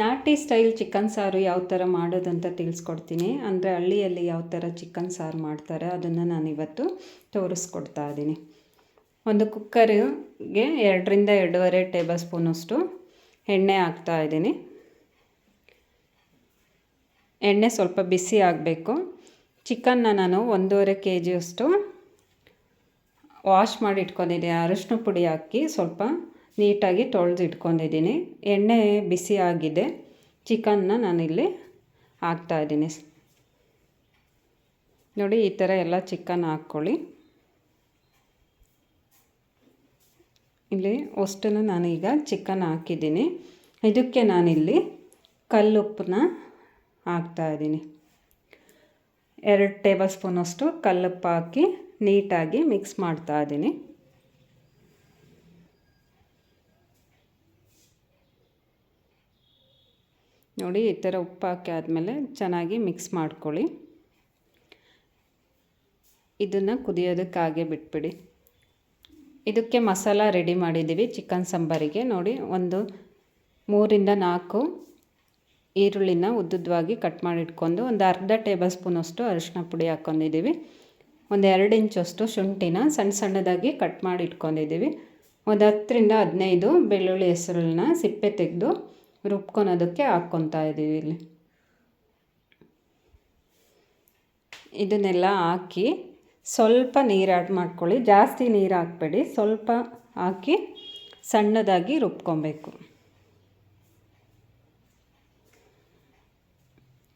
ನಾಟಿ style chicken ಸಾರು ಯಾವ ಥರ ಮಾಡೋದು ಅಂತ ತಿಳಿಸ್ಕೊಡ್ತೀನಿ. ಅಂದರೆ ಹಳ್ಳಿಯಲ್ಲಿ ಯಾವ ಥರ ಚಿಕನ್ ಸಾರು ಮಾಡ್ತಾರೆ ಅದನ್ನು ನಾನು ಇವತ್ತು ತೋರಿಸ್ಕೊಡ್ತಾ ಇದ್ದೀನಿ. ಒಂದು ಕುಕ್ಕರ್ಗೆ ಎರಡರಿಂದ ಎರಡೂವರೆ ಟೇಬಲ್ ಸ್ಪೂನಷ್ಟು ಎಣ್ಣೆ ಹಾಕ್ತಾ ಇದ್ದೀನಿ. ಎಣ್ಣೆ ಸ್ವಲ್ಪ ಬಿಸಿ ಆಗಬೇಕು. ಚಿಕನ್ನ ನಾನು ಒಂದೂವರೆ ಕೆ ಜಿಯಷ್ಟು ವಾಶ್ ಮಾಡಿ ಇಟ್ಕೊಂಡಿದ್ದೆ ಅರಶಿನ ಪುಡಿ ಹಾಕಿ ಸ್ವಲ್ಪ ನೀಟಾಗಿ ತೊಳೆದಿಟ್ಕೊಂಡಿದ್ದೀನಿ. ಎಣ್ಣೆ ಬಿಸಿ ಆಗಿದೆ. ಚಿಕನ್ನ ನಾನಿಲ್ಲಿ ಹಾಕ್ತಾಯಿದ್ದೀನಿ ನೋಡಿ, ಈ ಥರ ಎಲ್ಲ ಚಿಕನ್ ಹಾಕ್ಕೊಳ್ಳಿ. ಇಲ್ಲಿ ಅಷ್ಟನ್ನು ನಾನೀಗ ಚಿಕನ್ ಹಾಕಿದ್ದೀನಿ. ಇದಕ್ಕೆ ನಾನಿಲ್ಲಿ ಕಲ್ಲುಪ್ಪನ್ನ ಹಾಕ್ತಾಯಿದ್ದೀನಿ ಎರಡು ಟೇಬಲ್ ಸ್ಪೂನಷ್ಟು ಕಲ್ಲುಪ್ಪು ಹಾಕಿ ನೀಟಾಗಿ ಮಿಕ್ಸ್ ಮಾಡ್ತಾ ನೋಡಿ ಈ ಥರ ಉಪ್ಪು ಹಾಕಿ ಆದಮೇಲೆ ಚೆನ್ನಾಗಿ ಮಿಕ್ಸ್ ಮಾಡ್ಕೊಳ್ಳಿ. ಇದನ್ನು ಕುದಿಯೋದಕ್ಕೆ ಹಾಗೆ ಬಿಟ್ಬಿಡಿ. ಇದಕ್ಕೆ ಮಸಾಲ ರೆಡಿ ಮಾಡಿದ್ದೀವಿ ಚಿಕನ್ ಸಾಂಬಾರಿಗೆ. ನೋಡಿ, ಒಂದು ಮೂರಿಂದ ನಾಲ್ಕು ಈರುಳ್ಳಿನ ಉದ್ದುದ್ದವಾಗಿ ಕಟ್ ಮಾಡಿ ಇಟ್ಕೊಂಡು ಒಂದು ಅರ್ಧ ಟೇಬಲ್ ಸ್ಪೂನಷ್ಟು ಅರಿಶಿನ ಪುಡಿ ಹಾಕ್ಕೊಂಡಿದ್ದೀವಿ. ಒಂದು ಎರಡು ಇಂಚಷ್ಟು ಶುಂಠಿನ ಸಣ್ಣ ಸಣ್ಣದಾಗಿ ಕಟ್ ಮಾಡಿ ಇಟ್ಕೊಂಡಿದ್ದೀವಿ ಒಂದು ಹತ್ತರಿಂದ ಹದಿನೈದು ಬೆಳ್ಳುಳ್ಳಿ ಹೆಸರನ್ನ ಸಿಪ್ಪೆ ತೆಗೆದು ರುಬ್ಕೊಳೋದಕ್ಕೆ ಹಾಕ್ಕೊತಾ ಇದ್ದೀವಿ ಇಲ್ಲಿ. ಇದನ್ನೆಲ್ಲ ಹಾಕಿ ಸ್ವಲ್ಪ ನೀರು ಆ್ಯಡ್ ಮಾಡ್ಕೊಳ್ಳಿ. ಜಾಸ್ತಿ ನೀರು ಹಾಕ್ಬೇಡಿ. ಸ್ವಲ್ಪ ಹಾಕಿ ಸಣ್ಣದಾಗಿ ರುಬ್ಕೊಬೇಕು.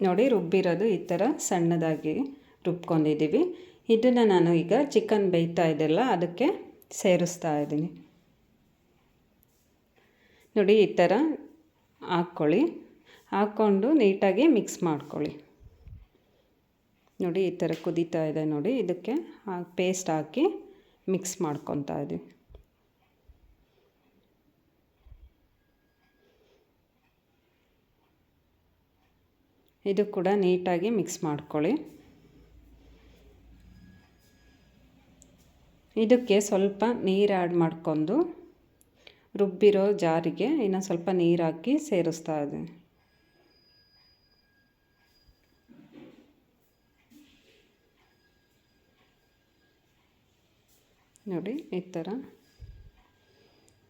ನೋಡಿ ರುಬ್ಬಿರೋದು ಈ ಥರ ಸಣ್ಣದಾಗಿ ರುಬ್ಕೊಂಡಿದ್ದೀವಿ. ಇದನ್ನು ನಾನು ಈಗ ಚಿಕನ್ ಬೇಯ್ತಾ ಇದೆಲ್ಲ ಅದಕ್ಕೆ ಸೇರಿಸ್ತಾ ಇದ್ದೀನಿ. ನೋಡಿ ಈ ಥರ ಹಾಕ್ಕೊಳ್ಳಿ. ಹಾಕ್ಕೊಂಡು ನೀಟಾಗಿ ಮಿಕ್ಸ್ ಮಾಡ್ಕೊಳ್ಳಿ. ನೋಡಿ ಈ ಥರ ಕುದೀತಾ ಇದೆ ನೋಡಿ. ಇದಕ್ಕೆ ಪೇಸ್ಟ್ ಹಾಕಿ ಮಿಕ್ಸ್ ಮಾಡ್ಕೊತಾ ಇದ್ದೀವಿ ಇದು ಕೂಡ ನೀಟಾಗಿ ಮಿಕ್ಸ್ ಮಾಡ್ಕೊಳ್ಳಿ. ಇದಕ್ಕೆ ಸ್ವಲ್ಪ ನೀರು ಆ್ಯಡ್ ಮಾಡ್ಕೊಂಡು ರುಬ್ಬಿರೋ ಜಾರಿಗೆ ಇನ್ನು ಸ್ವಲ್ಪ ನೀರು ಹಾಕಿ ಸೇರಿಸ್ತಾ ಇದ್ದೀನಿ ನೋಡಿ, ಈ ಥರ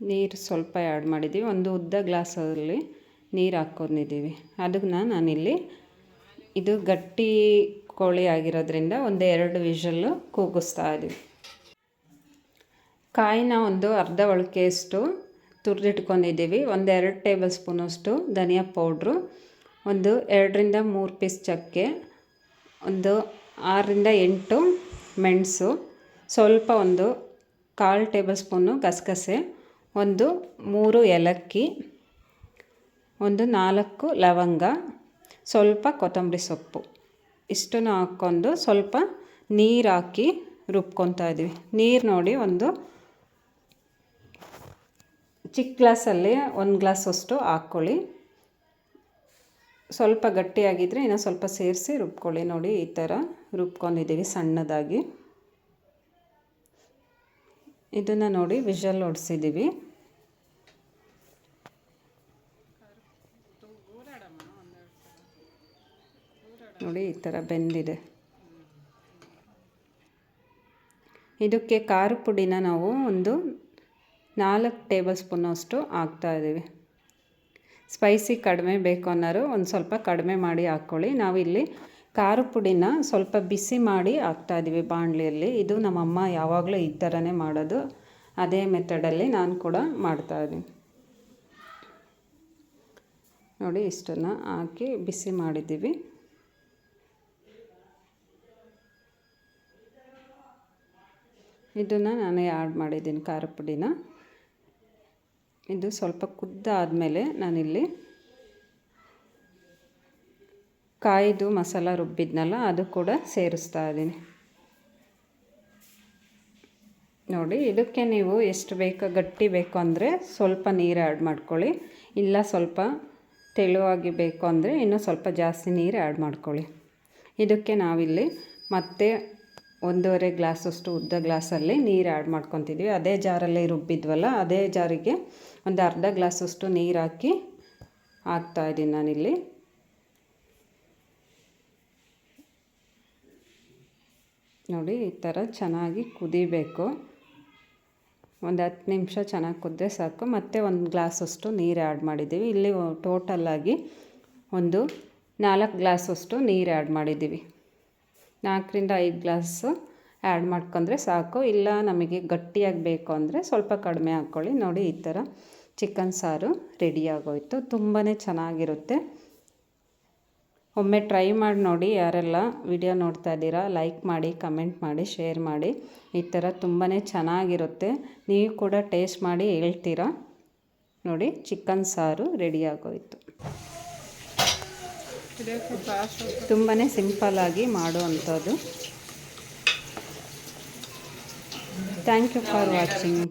ನೀರು ಸ್ವಲ್ಪ ಆ್ಯಡ್ ಮಾಡಿದ್ದೀವಿ ಒಂದು ಉದ್ದ ಗ್ಲಾಸಲ್ಲಿ ನೀರು ಹಾಕ್ಕೊಂಡಿದ್ದೀವಿ. ಅದನ್ನ ನಾನಿಲ್ಲಿ ಇದು ಗಟ್ಟಿ ಕೋಳಿ ಆಗಿರೋದ್ರಿಂದ ಒಂದು ಎರಡು ವಿಷಲ್ಲು ಕೂಗಿಸ್ತಾ ಇದ್ದೀವಿ. ಕಾಯಿನ ಒಂದು ಅರ್ಧ ಒಳಕೆಯಷ್ಟು ತುರಿದಿಟ್ಕೊಂಡಿದ್ದೀವಿ. ಒಂದು ಎರಡು ಟೇಬಲ್ ಸ್ಪೂನಷ್ಟು ಧನಿಯಾ ಪೌಡ್ರು, ಒಂದು ಎರಡರಿಂದ ಮೂರು ಪೀಸ್ ಚಕ್ಕೆ, ಒಂದು ಆರರಿಂದ ಎಂಟು ಮೆಣಸು, ಸ್ವಲ್ಪ ಒಂದು ಕಾಲು ಟೇಬಲ್ ಸ್ಪೂನು ಗಸಗಸೆ, ಒಂದು ಮೂರು ಏಲಕ್ಕಿ, ಒಂದು ನಾಲ್ಕು ಲವಂಗ, ಸ್ವಲ್ಪ ಕೊತ್ತಂಬರಿ ಸೊಪ್ಪು. ಇಷ್ಟನ್ನು ಹಾಕ್ಕೊಂಡು ಸ್ವಲ್ಪ ನೀರು ಹಾಕಿ ರುಬ್ಕೊತಾ ಇದ್ದೀವಿ. ನೀರು ನೋಡಿ ಒಂದು ಚಿಕ್ಕ ಗ್ಲಾಸಲ್ಲಿ ಒಂದು ಗ್ಲಾಸ್ ಅಷ್ಟು ಹಾಕ್ಕೊಳ್ಳಿ. ಸ್ವಲ್ಪ ಗಟ್ಟಿಯಾಗಿದ್ದರೆ ಇನ್ನೂ ಸ್ವಲ್ಪ ಸೇರಿಸಿ ರುಬ್ಕೊಳ್ಳಿ. ನೋಡಿ, ಈ ಥರ ರುಬ್ಕೊಂಡಿದ್ದೀವಿ ಸಣ್ಣದಾಗಿ. ಇದನ್ನು ನೋಡಿ ವಿಷಲ್ ಹೊಡ್ಸಿದ್ದೀವಿ ನೋಡಿ, ಈ ಥರ ಬೆಂದಿದೆ. ಇದಕ್ಕೆ ಖಾರ ಪುಡಿನ ನಾವು ಒಂದು ನಾಲ್ಕು ಟೇಬಲ್ ಸ್ಪೂನಷ್ಟು ಹಾಕ್ತಾಯಿದ್ದೀವಿ ಸ್ಪೈಸಿ ಕಡಿಮೆ ಬೇಕು ಅನ್ನೋರು ಒಂದು ಸ್ವಲ್ಪ ಕಡಿಮೆ ಮಾಡಿ ಹಾಕ್ಕೊಳ್ಳಿ. ನಾವಿಲ್ಲಿ ಖಾರ ಪುಡಿನ ಸ್ವಲ್ಪ ಬಿಸಿ ಮಾಡಿ ಹಾಕ್ತಾಯಿದ್ದೀವಿ ಬಾಣಲಿಯಲ್ಲಿ. ಇದು ನಮ್ಮಮ್ಮ ಯಾವಾಗಲೂ ಈ ಥರನೇ ಮಾಡೋದು. ಅದೇ ಮೆಥಡಲ್ಲಿ ನಾನು ಕೂಡ ಮಾಡ್ತಾಯಿದ್ದೀನಿ ನೋಡಿ ಇಷ್ಟನ್ನು ಹಾಕಿ ಬಿಸಿ ಮಾಡಿದ್ದೀವಿ. ಇದನ್ನು ನಾನೇ ಆ್ಯಡ್ ಮಾಡಿದ್ದೀನಿ ಖಾರ ಪುಡಿನ. ಇದು ಸ್ವಲ್ಪ ಕುದ್ದಾದಮೇಲೆ ನಾನಿಲ್ಲಿ ಕಾಯ್ದು ಮಸಾಲ ರುಬ್ಬಿದ್ನಲ್ಲ ಅದು ಕೂಡ ಸೇರಿಸ್ತಾ ಇದ್ದೀನಿ. ನೋಡಿ, ಇದಕ್ಕೆ ನೀವು ಎಷ್ಟು ಬೇಕೋ, ಗಟ್ಟಿ ಬೇಕು ಅಂದರೆ ಸ್ವಲ್ಪ ನೀರು ಆ್ಯಡ್ ಮಾಡ್ಕೊಳ್ಳಿ. ಇಲ್ಲ ಸ್ವಲ್ಪ ತೆಳುವಾಗಿ ಬೇಕು ಅಂದರೆ ಇನ್ನೂ ಸ್ವಲ್ಪ ಜಾಸ್ತಿ ನೀರು ಆ್ಯಡ್ ಮಾಡ್ಕೊಳ್ಳಿ. ಇದಕ್ಕೆ ನಾವಿಲ್ಲಿ ಮತ್ತೆ ಒಂದೂವರೆ ಗ್ಲಾಸಷ್ಟು ಉದ್ದ ಗ್ಲಾಸಲ್ಲಿ ನೀರು ಆ್ಯಡ್ ಮಾಡ್ಕೊತಿದ್ವಿ. ಅದೇ ಜಾರಲ್ಲಿ ರುಬ್ಬಿದ್ವಲ್ಲ, ಅದೇ ಜಾರಿಗೆ ಒಂದು ಅರ್ಧ ಗ್ಲಾಸಷ್ಟು ನೀರು ಹಾಕಿ ಹಾಕ್ತಾಯಿದ್ದೀನಿ ನಾನಿಲ್ಲಿ. ನೋಡಿ, ಈ ಥರ ಚೆನ್ನಾಗಿ ಕುದಿಬೇಕು. ಒಂದು ಹತ್ತು ನಿಮಿಷ ಚೆನ್ನಾಗಿ ಕುದ್ದರೆ ಸಾಕು. ಮತ್ತೆ ಒಂದು ಗ್ಲಾಸಷ್ಟು ನೀರು ಆ್ಯಡ್ ಮಾಡಿದ್ದೀವಿ. ಇಲ್ಲಿ ಟೋಟಲ್ಲಾಗಿ ಒಂದು ನಾಲ್ಕು ಗ್ಲಾಸಷ್ಟು ನೀರು ಆ್ಯಡ್ ಮಾಡಿದ್ದೀವಿ. ನಾಲ್ಕರಿಂದ ಐದು ಗ್ಲಾಸು ಆ್ಯಡ್ ಮಾಡ್ಕೊಂಡ್ರೆ ಸಾಕು. ಇಲ್ಲ ನಮಗೆ ಗಟ್ಟಿಯಾಗಿ ಬೇಕು ಅಂದರೆ ಸ್ವಲ್ಪ ಕಡಿಮೆ ಹಾಕ್ಕೊಳ್ಳಿ. ನೋಡಿ, ಈ ಥರ ಚಿಕನ್ ಸಾರು ರೆಡಿಯಾಗೋಯಿತು ತುಂಬಾ ಚೆನ್ನಾಗಿರುತ್ತೆ. ಒಮ್ಮೆ ಟ್ರೈ ಮಾಡಿ ನೋಡಿ. ಯಾರೆಲ್ಲ ವಿಡಿಯೋ ನೋಡ್ತಾ ಇದ್ದೀರಾ, ಲೈಕ್ ಮಾಡಿ, ಕಮೆಂಟ್ ಮಾಡಿ, ಶೇರ್ ಮಾಡಿ. ಈ ಥರ ತುಂಬಾ ಚೆನ್ನಾಗಿರುತ್ತೆ. ನೀವು ಕೂಡ ಟೇಸ್ಟ್ ಮಾಡಿ ಹೇಳ್ತೀರಾ? ನೋಡಿ, ಚಿಕನ್ ಸಾರು ರೆಡಿಯಾಗೋಯ್ತು ತುಂಬಾ ಸಿಂಪಲ್ಲಾಗಿ ಮಾಡುವಂಥದ್ದು. Thank you for watching